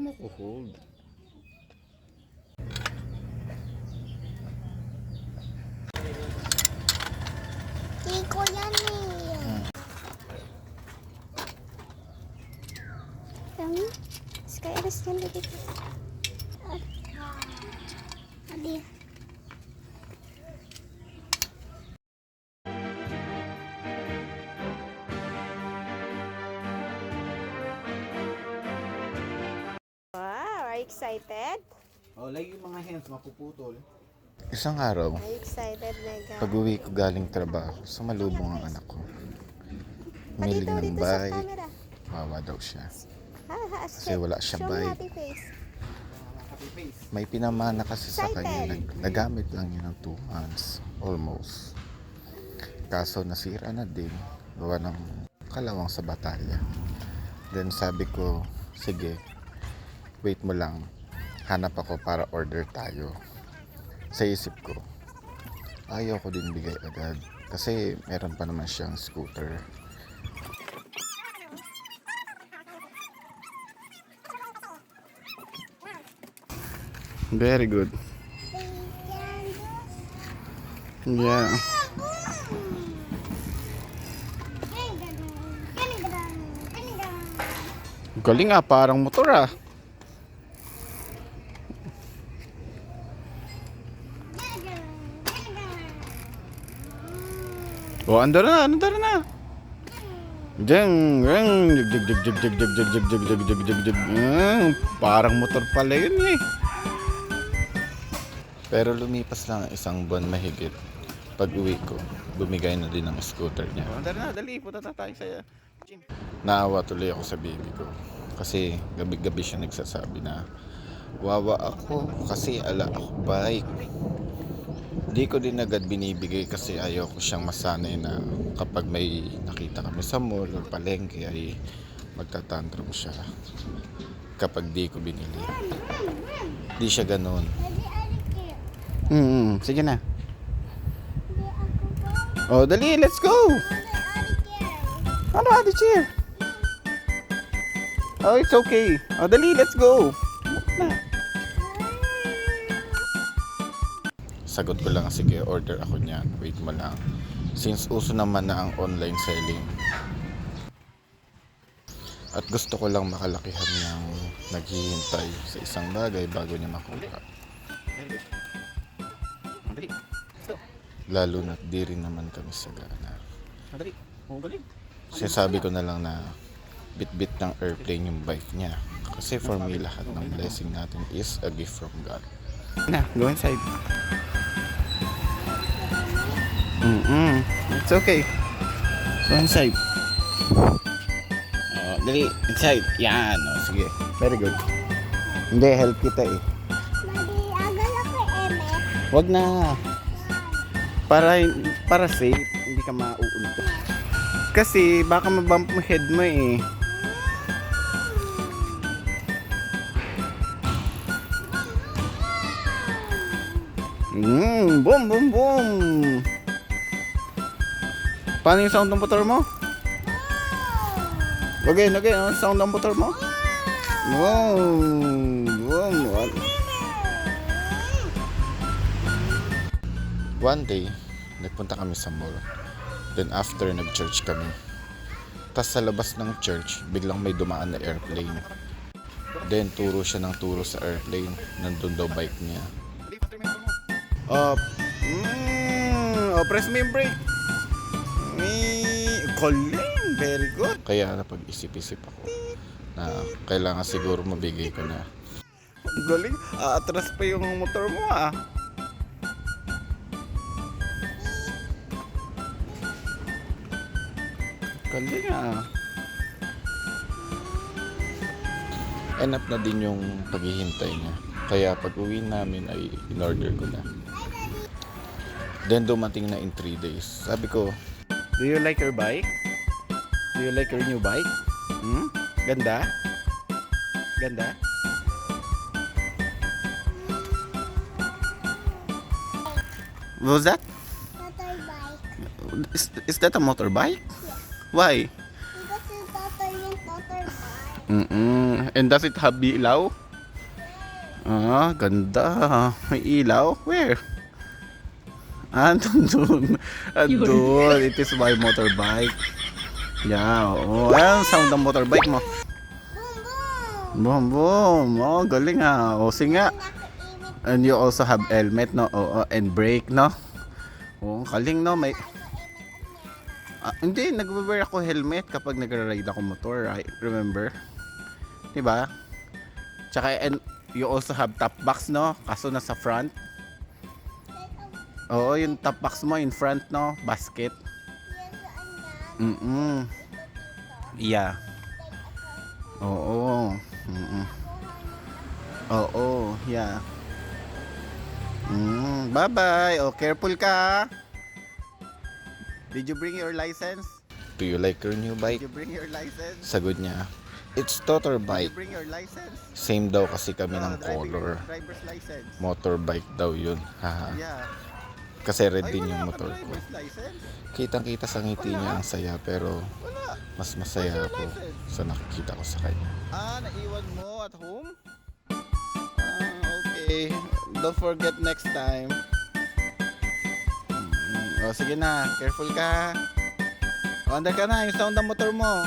smoke or oh, hold? Yan eh. Hmm. Kami, sekarang harus nyampe excited? Oh, lagi yung mga hands mapuputol. Isang araw, Are you excited, Mega? pag uwi ko galing trabaho, sumalubong ang anak ko. Humiling dito, ng dito sa bike, camera. wawa daw siya. Ha, ha, Kasi wala siya show mo bike. happy face. Happy face. May pinamana kasi sa kanya, nag, nagamit lang yun ng 2 months, almost. Kaso nasira na din, gawa ng kalawang sa batalya. Then sabi ko, sige, wait mo lang, hanap ako para order tayo. Sa isip ko, ayaw ko din bigay agad. Kasi meron pa naman siyang scooter. Very good. Yeah. Galing ah, parang motor ah. Oh, andar na, andar na. Jeng, jeng, jig, jig, jig, jig, jig, jig, jig, jig, jig, jig, jig, jig. Ah, Parang motor pala yun eh. Pero lumipas lang ang isang buwan mahigit. Pag uwi ko, bumigay na din ang scooter niya. Oh, andar na, dali, punta na tayo sa gym. Naawa tuloy ako sa baby ko. Kasi gabi-gabi siya nagsasabi na, Wawa ako kasi ala ako bike. Di ko din agad binibigay kasi ayaw ko siyang masanay na kapag may nakita kami sa mall o palengke ay magtatantrum siya kapag di ko binili. Di siya ganun. Hmm, sige na. Oh, dali, let's go! Ano, Ate Cheer? Oh, it's okay. Oh, dali, let's go! Na. Sagot ko lang, sige, order ako niyan. Wait mo lang. Since uso naman na ang online selling. At gusto ko lang makalakihan ng naghihintay sa isang bagay bago niya makuha. Lalo na di rin naman kami sagana. Oh, galing. Sinasabi ko na lang na bit-bit ng airplane yung bike niya. Kasi for me, lahat ng blessing natin is a gift from God. Na, go inside. Mm-mm. It's okay. Go inside. Oh, dali, inside. Yan. Oh, sige. Very good. Hindi, help kita eh. Madi, agal ako eme. Wag na. Para para safe, hindi ka mauunto. Kasi baka mabump mo head mo eh. Mm, boom, boom, boom. Paano yung sound ng motor mo? Okay, okay. Ano sound ng motor mo? Wow. Boom. What? One day, nagpunta kami sa mall. Then after, nag-church kami. Tapos sa labas ng church, biglang may dumaan na airplane. Then turo siya ng turo sa airplane. Nandun daw bike niya. Up. Mm, oh, press yung brake. Mm, Galing. Very good. Kaya napag-isip-isip ako na kailangan siguro mabigay ko na. Galing. Aatras pa yung motor mo ah. Galing ah. End up na din yung paghihintay niya. Kaya pag uwi namin ay in-order ko na. Then dumating na in 3 days. Sabi ko, Do you like your bike? Do you like your new bike? Hmm? Ganda? Ganda? What was that? Motorbike. Is, is that a motorbike? Why? Because yung motor yung motorbike. Mm-mm. And does it have ilaw? Ah, ganda. May ilaw? Where? Andun. Andun. It is my motorbike. Yeah, oo. Ayan, sound ng motorbike mo. Boom, boom. Oh, galing ah. O, sige nga. Nakainit And you also have helmet, no? Oo, and brake, no? Oo, kaling, no? May... Ah, hindi, nagwe-wear ako helmet kapag nagra-ride ako motor, right? Remember? Diba? Tsaka, and you also have top box, no? Kaso nasa front. Oo, yung top box mo in front, no? Basket. yan? Mm-mm. Yeah. Oo. Mm-mm. Oo, yeah. Mm, bye-bye. Oh, careful ka. Did you bring your license? Do you like your new Did bike? you bring your license? Sagot niya, it's total Did bike. you bring your license? Same daw kasi kami Oh, ng color. Motorbike daw yun. Haha. Yeah. Kasi red din yung motor ko. license? Kitang-kita sa ngiti niya ang saya pero mas masaya ako sa nakikita ko sa kanya. Ah, naiwan mo at home? Ah, okay. Don't forget next time. O sige na, careful ka. O, andar ka na, yung sound ng motor mo.